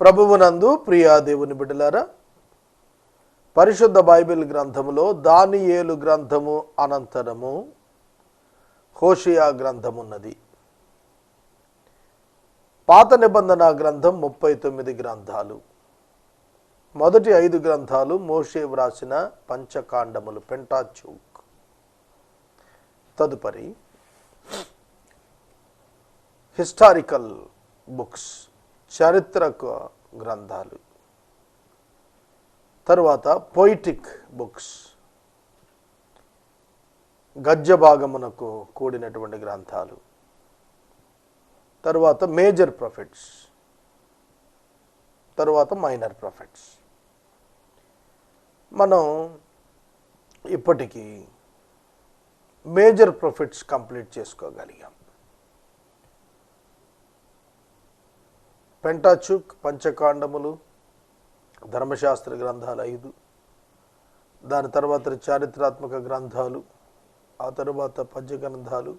ప్రభువునందు ప్రియా దేవుని బిడ్డలారా పరిశుద్ధ బైబిల్ గ్రంథములో దానియేలు గ్రంథము అనంతరము హోషియా గ్రంథమున్నది. పాత నిబంధన గ్రంథం ముప్పై తొమ్మిది గ్రంథాలు. మొదటి ఐదు గ్రంథాలు మోషే వ్రాసిన పంచకాండములు పెంటాచూక్. తదుపరి హిస్టారికల్ బుక్స్. చారిత్రక గ్రంథాలు. తర్వాత పొయిటిక్ బుక్స్ గద్య భాగమునకు కూడినటువంటి గ్రంథాలు. తర్వాత మేజర్ ప్రొఫిట్స్ తర్వాత మైనర్ ప్రొఫిట్స్ మనం ఇప్పటికీ మేజర్ ప్రొఫిట్స్ కంప్లీట్ చేసుకోగలిగాం. పెంటాచుక్ పంచకాండములు ధర్మశాస్త్ర గ్రంథాలు ఐదు. దాని తర్వాత చారిత్రాత్మక గ్రంథాలు ఆ తరువాత పద్య గ్రంథాలు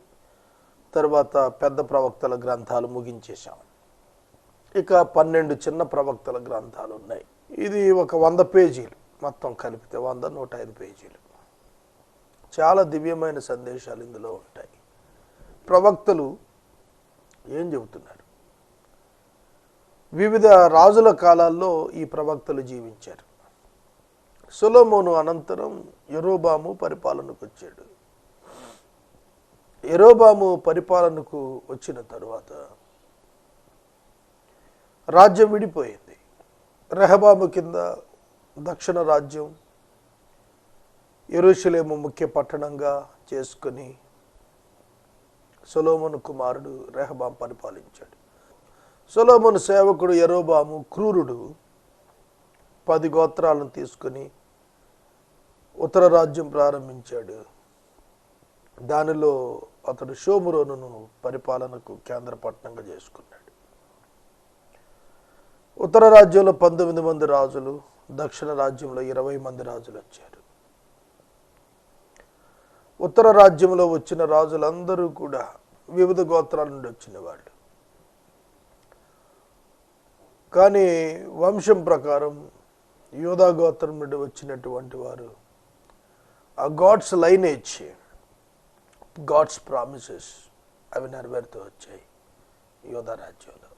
తర్వాత పెద్ద ప్రవక్తల గ్రంథాలు ముగించేశాం. ఇక పన్నెండు చిన్న ప్రవక్తల గ్రంథాలు ఉన్నాయి. ఇది ఒక వంద పేజీలు మొత్తం కలిపితే వంద నూట ఐదు పేజీలు. చాలా దివ్యమైన సందేశాలు ఇందులో ఉంటాయి. ప్రవక్తలు ఏం చెబుతున్నారు? వివిధ రాజుల కాలాల్లో ఈ ప్రవక్తలు జీవించారు. సొలోమోను అనంతరం ఎరోబాము పరిపాలనకు వచ్చాడు. ఎరోబాము పరిపాలనకు వచ్చిన తరువాత రాజ్యం విడిపోయింది. రెహబాము కింద దక్షిణ రాజ్యం ఎరుషులేము ముఖ్య పట్టణంగా చేసుకుని సొలోమోను కుమారుడు రెహబాం పరిపాలించాడు. సొలోమోను సేవకుడు ఎరోబాము క్రూరుడు పది గోత్రాలను తీసుకుని ఉత్తర రాజ్యం ప్రారంభించాడు. దానిలో అతడు షోమురోను పరిపాలనకు కేంద్ర పట్టణంగా చేసుకున్నాడు. ఉత్తర రాజ్యంలో పంతొమ్మిది మంది రాజులు దక్షిణ రాజ్యంలో ఇరవై మంది రాజులు వచ్చారు. ఉత్తర రాజ్యంలో వచ్చిన రాజులందరూ కూడా వివిధ గోత్రాల నుండి వచ్చిన వాళ్ళు. కానీ వంశం ప్రకారం యోధా గోత్రం నుండి వచ్చినటువంటి వారు ఆ గాడ్స్ లైనేజ్ గాడ్స్ ప్రామిసెస్ అవి నెరవేరుతూ వచ్చాయి యోధా రాజ్యంలో.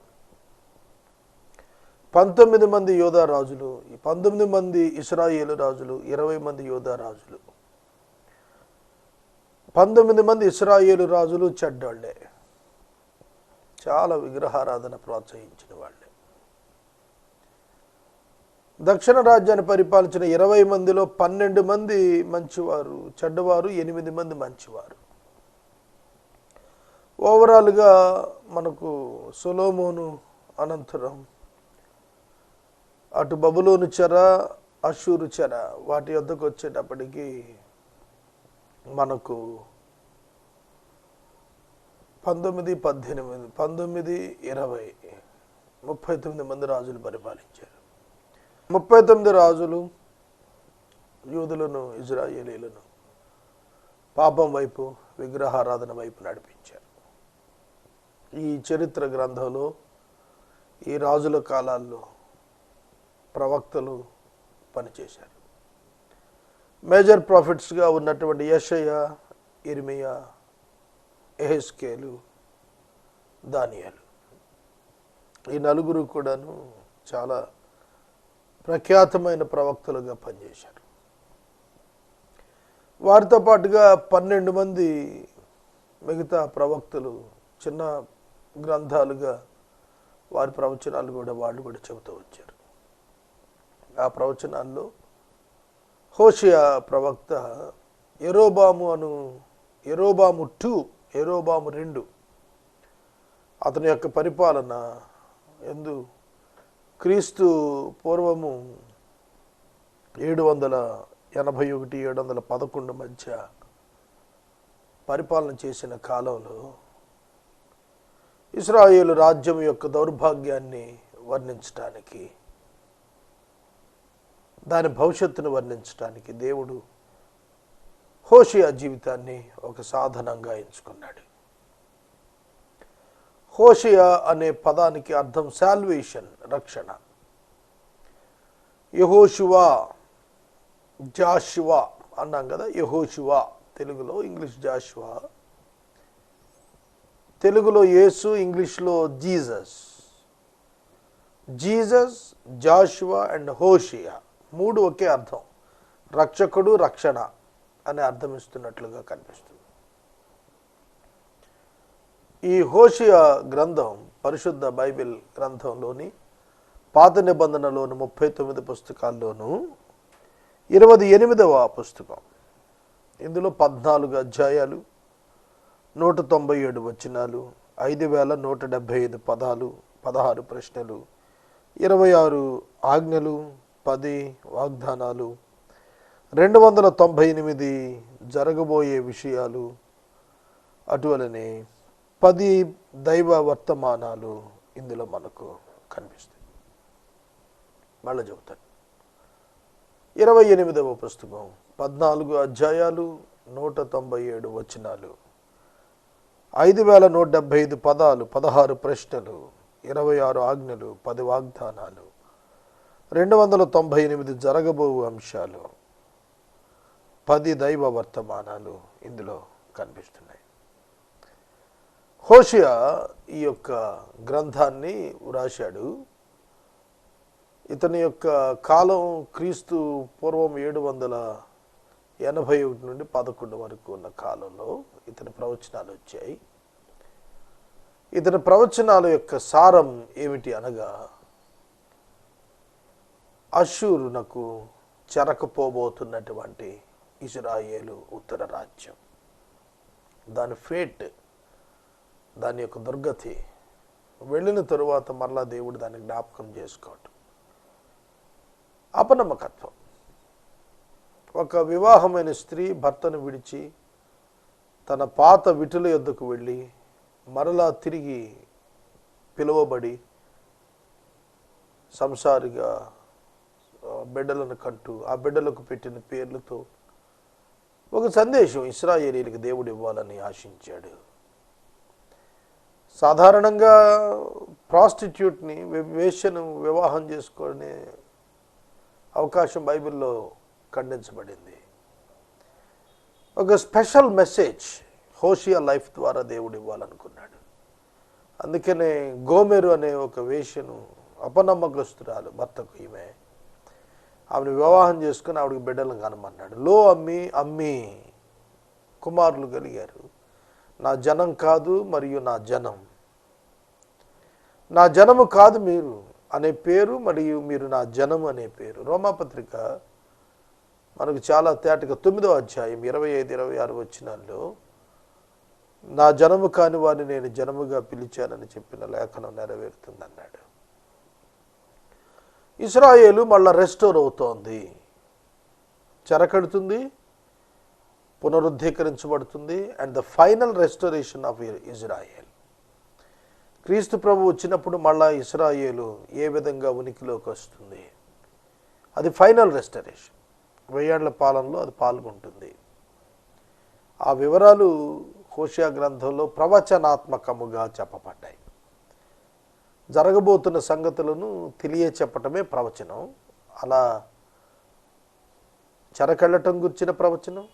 పంతొమ్మిది మంది యోధా రాజులు ఈ పంతొమ్మిది మంది ఇస్రాయేలు రాజులు ఇరవై మంది యోధా రాజులు. పంతొమ్మిది మంది ఇస్రాయేలు రాజులు చెడ్డాళ్ళే. చాలా విగ్రహారాధన ప్రోత్సహించిన వాళ్ళే. దక్షిణ రాజ్యాన్ని పరిపాలించిన ఇరవై మందిలో పన్నెండు మంది మంచివారు చెడ్డవారు ఎనిమిది మంది మంచివారు. ఓవరాల్గా మనకు సొలోమోను అనంతరం అటు బబులోను చెర అషూరు చెర వాటి వద్దకు వచ్చేటప్పటికి మనకు పంతొమ్మిది పద్దెనిమిది పంతొమ్మిది ఇరవై ముప్పై తొమ్మిది మంది రాజులు పరిపాలించారు. ముప్పై తొమ్మిది రాజులు యూదులను ఇజ్రాయేలీలను పాపం వైపు విగ్రహారాధన వైపు నడిపించారు. ఈ చరిత్ర గ్రంథంలో ఈ రాజుల కాలాల్లో ప్రవక్తలు పనిచేశారు. మేజర్ ప్రాఫిట్స్గా ఉన్నటువంటి యషయ ఇర్మియా ఎహెస్కేలు దానియాలు. ఈ నలుగురు కూడాను చాలా ప్రఖ్యాతమైన ప్రవక్తలుగా పనిచేశారు. వారితో పాటుగా పన్నెండు మంది మిగతా ప్రవక్తలు చిన్న గ్రంథాలుగా వారి ప్రవచనాలు కూడా వాళ్ళు కూడా చెబుతూ వచ్చారు. ఆ ప్రవచనాల్లో హోషియా ప్రవక్త ఎరోబాము అను ఎరోబాము టూ ఎరోబాము రెండు అతని యొక్క పరిపాలన ఎందు క్రీస్తు పూర్వము ఏడు వందల ఎనభై ఒకటి ఏడు వందల పదకొండు మధ్య పరిపాలన చేసిన కాలంలో ఇస్రాయేలు రాజ్యం యొక్క దౌర్భాగ్యాన్ని వర్ణించటానికి దాని భవిష్యత్తును వర్ణించడానికి దేవుడు హోషియా జీవితాన్ని ఒక సాధనంగా ఎంచుకున్నాడు. హోషియా అనే పదానికి అర్థం శాల్వేషన్ రక్షణ. యహోశివ జాషివా అన్నాం కదా యహోశివ తెలుగులో ఇంగ్లీష్ జాషువా. తెలుగులో యేసు ఇంగ్లీష్లో Jesus. Jesus Joshua and Hosea మూడు ఒకే అర్థం. రక్షకుడు రక్షణ అనే అర్థం ఇస్తున్నట్లుగా కనిపిస్తుంది. ఈ హోషియా గ్రంథం పరిశుద్ధ బైబిల్ గ్రంథంలోని పాత నిబంధనలోని ముప్పై తొమ్మిది పుస్తకాల్లోనూ ఇరవై ఎనిమిదవ పుస్తకం. ఇందులో పద్నాలుగు అధ్యాయాలు నూట తొంభై ఏడు వచనాలు ఐదు వేల నూట డెబ్భై ఐదు పదాలు పదహారు ప్రశ్నలు ఇరవై ఆరు ఆజ్ఞలు పది వాగ్దానాలు రెండు వందల తొంభై ఎనిమిది జరగబోయే విషయాలు అటువలనే పది దైవ వర్తమానాలు ఇందులో మనకు కనిపిస్తాయి. మళ్ళీ చెబుతాను. ఇరవై ఎనిమిదవ పుస్తకం పద్నాలుగు అధ్యాయాలు నూట తొంభై ఏడు వచనాలు ఐదు వేల నూట డెబ్భై ఐదు పదాలు పదహారు ప్రశ్నలు ఇరవై ఆరు ఆజ్ఞలు పది వాగ్దానాలు రెండు వందల తొంభై ఎనిమిది జరగబో అంశాలు పది దైవ వర్తమానాలు ఇందులో కనిపిస్తున్నాయి. హోషియా ఈ యొక్క గ్రంథాన్ని వ్రాశాడు. ఇతని యొక్క కాలం క్రీస్తు పూర్వం ఏడు వందల ఎనభై ఒకటి నుండి పదకొండు వరకు ఉన్న కాలంలో ఇతని ప్రవచనాలు వచ్చాయి. ఇతని ప్రవచనాల యొక్క సారం ఏమిటి అనగా అశూరునకు చెరకపోబోతున్నటువంటి ఇజ్రాయేలు ఉత్తర రాజ్యం. దాని ఫేట్ దాని యొక్క దుర్గతి. వెళ్ళిన తరువాత మరలా దేవుడు దాన్ని జ్ఞాపకం చేసుకోవటం. అపనమ్మకత్వం. ఒక వివాహమైన స్త్రీ భర్తను విడిచి తన పాత విటుల యొద్దకు వెళ్ళి మరలా తిరిగి పిలువబడి సంసారిగా బిడ్డలను కంటూ ఆ బిడ్డలకు పెట్టిన పేర్లతో ఒక సందేశం ఇస్రాయేలీలకు దేవుడు ఇవ్వాలని ఆశించాడు. సాధారణంగా ప్రాస్టిట్యూట్ని వేశ్యను వివాహం చేసుకునే అవకాశం బైబిల్లో ఖండించబడింది. ఒక స్పెషల్ మెసేజ్ హోషియా లైఫ్ ద్వారా దేవుడు ఇవ్వాలనుకున్నాడు. అందుకనే గోమెరు అనే ఒక వేశ్యను అపనమ్మకస్తురాలు భర్తకు ఈమె. ఆమెను వివాహం చేసుకుని ఆవిడకి బిడ్డలను కనమన్నాడు. లో అమ్మి అమ్మి కుమారులు కలిగారు. నా జనం కాదు మరియు నా జనం నా జనము కాదు మీరు అనే పేరు మరియు మీరు నా జనం అనే పేరు. రోమాపత్రిక మనకు చాలా తేటగా తొమ్మిదో అధ్యాయం ఇరవై ఐదు ఇరవై ఆరు వచ్చినాల్లో నా జనము కాని వారిని నేను జనముగా పిలిచానని చెప్పిన లేఖనం నెరవేరుతుంది అన్నాడు ఇస్రాయేలు మళ్ళా రెస్టోర్ అవుతోంది. చెరకడుతుంది పునరుద్ధీకరించబడుతుంది and the final restoration of Israel క్రీస్తు ప్రభు వచ్చినప్పుడు మళ్ళా ఇస్రాయేలు ఏ విధంగా ఉనికిలోకి వస్తుంది? అది ఫైనల్ రెస్టరేషన్. వెయ్యేళ్ళ పాలనలో అది పాల్గొంటుంది. ఆ వివరాలు హోషియా గ్రంథంలో ప్రవచనాత్మకముగా చెప్పబడ్డాయి. జరగబోతున్న సంగతులను తెలియ చెప్పటమే ప్రవచనం. అలా చెరకెళ్ళటం గుర్చిన ప్రవచనం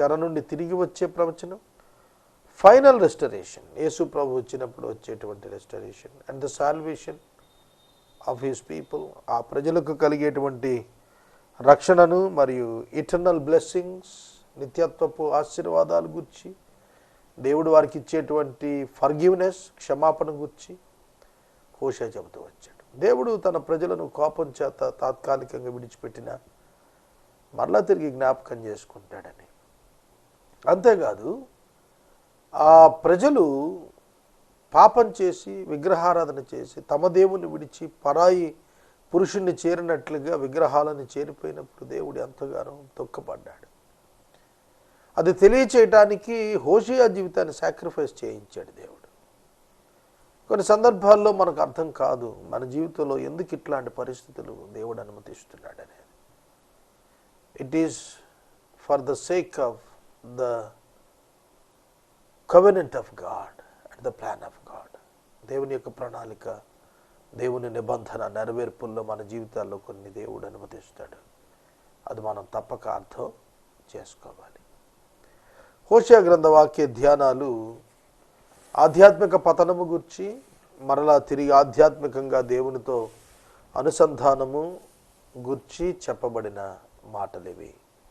చెర నుండి తిరిగి వచ్చే ప్రవచనం ఫైనల్ రెస్టరేషన్. యేసు ప్రభు వచ్చినప్పుడు వచ్చేటువంటి restoration. And the salvation of his people ఆ ప్రజలకు కలిగేటువంటి రక్షణను మరియు ఇటర్నల్ బ్లెస్సింగ్స్ నిత్యత్వపు ఆశీర్వాదాలు గుర్చి దేవుడు వారికి ఇచ్చేటువంటి ఫర్గివ్నెస్ క్షమాపణ గుర్చి హోషా చెబుతూ వచ్చాడు. దేవుడు తన ప్రజలను కోపం చేత తాత్కాలికంగా విడిచిపెట్టిన మరలా తిరిగి జ్ఞాపకం చేసుకుంటాడని. అంతేకాదు ఆ ప్రజలు పాపం చేసి విగ్రహారాధన చేసి తమ దేవుని విడిచి పరాయి పురుషుణ్ణి చేరినట్లుగా విగ్రహాలను చేరిపోయినప్పుడు దేవుడు ఎంతగానో దుఃఖపడ్డాడు. అది తెలియచేయటానికి హోషియా జీవితాన్ని సాక్రిఫైస్ చేయించాడు దేవుడు. కొన్ని సందర్భాల్లో మనకు అర్థం కాదు మన జీవితంలో ఎందుకు ఇట్లాంటి పరిస్థితులు దేవుడు అనుమతిస్తున్నాడు అనేది it is for the sake of the covenant of God and the plan of God దేవుని యొక్క ప్రణాళిక దేవుని నిబంధన నెరవేర్పుల్లో మన జీవితాల్లో కొన్ని దేవుడు అనుమతిస్తాడు. అది మనం తప్పక అర్థం చేసుకోవాలి. హోషియా గ్రంథ వాక్య ధ్యానాలు ఆధ్యాత్మిక పతనము గురించి మరలా తిరిగి ఆధ్యాత్మికంగా దేవునితో అనుసంధానము గుర్చి చెప్పబడిన మాటలివి.